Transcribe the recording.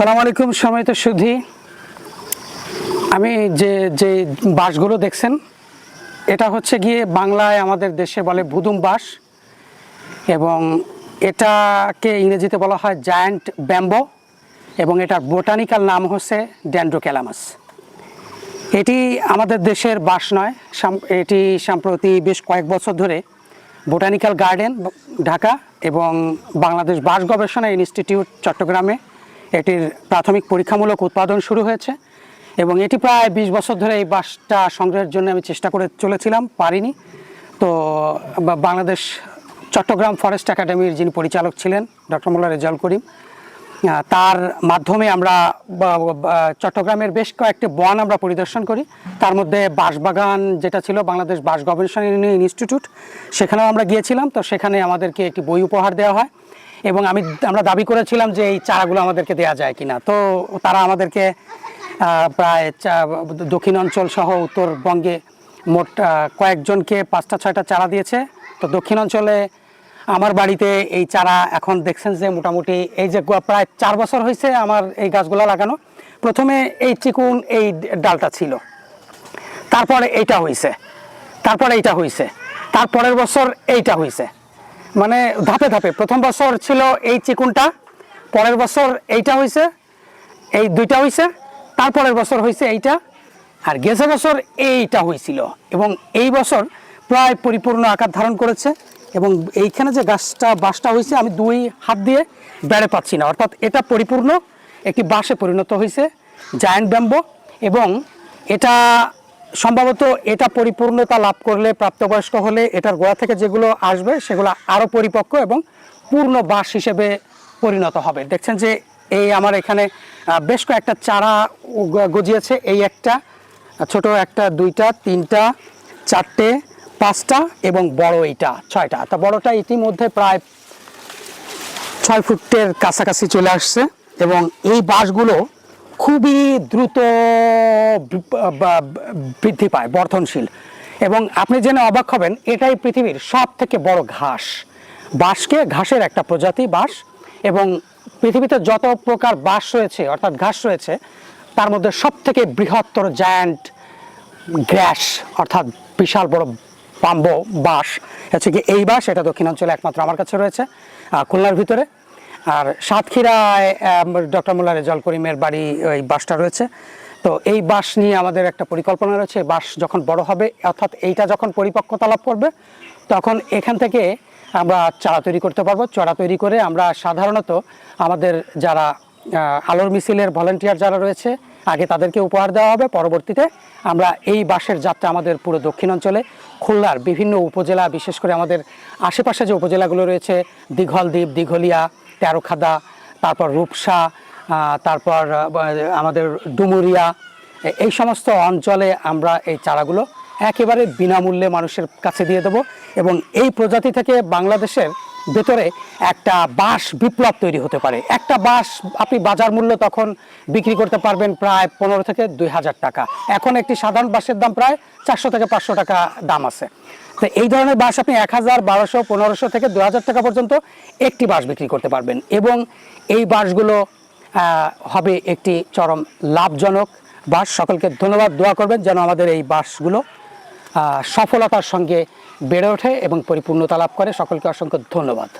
আসসালামু আলাইকুম সময় তো সুধি। আমি যে যে বাঁশগুলো দেখছেন, এটা হচ্ছে গিয়ে বাংলায় আমাদের দেশে বলে ভুদুম বাঁশ এবং এটাকে ইংরেজিতে বলা হয় জায়ান্ট ব্যাম্বো, এবং এটার বোটানিক্যাল নাম হচ্ছে ড্যান্ড্রোক্যালামাস এটি আমাদের দেশের বাস নয় এটি সম্প্রতি বেশ কয়েক বছর ধরে বোটানিক্যাল গার্ডেন, ঢাকা, এবং বাংলাদেশ বাস গবেষণা ইনস্টিটিউট চট্টগ্রামে এটির প্রাথমিক পরীক্ষামূলক উৎপাদন শুরু হয়েছে এবং এটি প্রায় বিশ বছর ধরে এই বাসটা সংগ্রহের জন্য আমি চেষ্টা করে চলেছিলাম, পারিনি। তো বাংলাদেশ চট্টগ্রাম ফরেস্ট একাডেমির যিনি পরিচালক ছিলেন, ডক্টর মোল্লা রেজাল করিম তার মাধ্যমে আমরা চট্টগ্রামের বেশ কয়েকটি বন আমরা পরিদর্শন করি। তার মধ্যে বাঁশবাগান যেটা ছিল বাংলাদেশ বাঁশ গবেষণা ইনস্টিটিউট, সেখানেও আমরা গিয়েছিলাম। তো সেখানে আমাদেরকে একটি বই উপহার দেওয়া হয়। এবং আমি, আমরা দাবি করেছিলাম যে এই চারাগুলো আমাদেরকে দেওয়া যায় কিনা। তো তারা আমাদেরকে প্রায় দক্ষিণ অঞ্চল সহ উত্তরবঙ্গে মোট কয়েকজনকে পাঁচটা, ছয়টা চারা দিয়েছে। তো দক্ষিণ অঞ্চলে আমার বাড়িতে এই চারা এখন দেখছেন যে মোটামুটি এই যে প্রায় চার বছর হয়েছে আমার এই গাছগুলো লাগানো। প্রথমে এই চিকুন, এই ডালটা ছিল। তারপরে এইটা হয়েছে তারপরে এইটা হয়েছে তারপরের বছর এইটা হয়েছে মানে ধাপে ধাপে। প্রথম বছর ছিল এই চিকুনটা, পরের বছর এইটা হয়েছে এই দুইটা হয়েছে তারপরের বছর হয়েছে এইটা, আর গেছে বছর এইটা হয়েছিল এবং এই বছর প্রায় পরিপূর্ণ আকার ধারণ করেছে এবং এইখানে যে গাছটা বাঁশটা হয়েছে আমি দুই হাত দিয়ে বেড়ে পাচ্ছি না। অর্থাৎ এটা পরিপূর্ণ, একটি বাঁশে পরিণত হয়েছে জায়ান্ট ব্যাম্বো, এবং এটা সম্ভবত এটা পরিপূর্ণতা লাভ করলে প্রাপ্তবয়স্ক হলে এটার গোড়া থেকে যেগুলো আসবে সেগুলো আরও পরিপক্ক এবং পূর্ণ বাস হিসেবে পরিণত হবে। দেখছেন যে এই আমার এখানে বেশ কয়েকটা চারা গজিয়েছে। এই একটা, ছোট একটা, দুইটা, তিনটা, চারটে, পাঁচটা এবং বড় এইটা, ছয়টা। তা বড়টা ইতিমধ্যে প্রায় ছয় ফুটের কাছাকাছি চলে আসছে এবং এই বাঁশগুলো খুবই দ্রুত বৃদ্ধি পায়, বর্ধনশীল। এবং আপনি জেনে অবাক হবেন, এটাই পৃথিবীর সব থেকে বড় ঘাস। বাঁশকে ঘাসের একটা প্রজাতি, বাঁশ। এবং পৃথিবীতে যত প্রকার বাঁশ রয়েছে, অর্থাৎ ঘাস রয়েছে, তার মধ্যে সব থেকে বৃহত্তর জায়ান্ট গ্র্যাস অর্থাৎ বিশাল বড় পাম্বো বাঁশ, হচ্ছে কি এই বাঁশ, এটা দক্ষিণাঞ্চলে একমাত্র আমার কাছে রয়েছে খুলনার ভিতরে। আর সাতক্ষীরায় ডক্টর মোল্লা রেজাল করিমের বাড়ি ওই বাসটা রয়েছে। তো এই বাঁশ নিয়ে আমাদের একটা পরিকল্পনা রয়েছে বাঁশ যখন বড় হবে, অর্থাৎ এইটা যখন পরিপক্কতা লাভ করবে, তখন এখান থেকে আমরা চারা তৈরি করতে পারব। চারা তৈরি করে আমরা সাধারণত আমাদের যারা আলোর মিছিলের ভলেন্টিয়ার যারা রয়েছে, আগে তাদেরকে উপহার দেওয়া হবে। পরবর্তীতে আমরা এই বাসের যাত্রা আমাদের পুরো দক্ষিণ অঞ্চলে খুলনার বিভিন্ন উপজেলা, বিশেষ করে আমাদের আশেপাশে যে উপজেলাগুলো রয়েছে দীঘলদ্বীপ দীঘলিয়া তেরোখাদা তারপর রূপসা তারপর আমাদের ডুমুরিয়া এই সমস্ত অঞ্চলে আমরা এই চারাগুলো একেবারে বিনামূল্যে মানুষের কাছে দিয়ে দেব এবং এই প্রজাতি থেকে বাংলাদেশের ভেতরে একটা বাঁশ বিপ্লব তৈরি হতে পারে। একটা বাঁশ আপনি বাজার মূল্য তখন বিক্রি করতে পারবেন প্রায় পনেরো থেকে দুই হাজার টাকা। এখন একটি সাধারণ বাঁশের দাম প্রায় চারশো থেকে পাঁচশো টাকা দাম আছে। তো এই ধরনের বাঁশ আপনি এক হাজার, বারোশো, পনেরোশো থেকে দু হাজার টাকা পর্যন্ত একটি বাঁশ বিক্রি করতে পারবেন এবং এই বাঁশগুলো হবে একটি চরম লাভজনক বাঁশ। সকলকে ধন্যবাদ, দোয়া করবেন যেন আমাদের এই বাঁশগুলো সফলতার সঙ্গে বেড়ে ওঠে এবং পরিপূর্ণতা লাভ করে। সকলকে অসংখ্য ধন্যবাদ।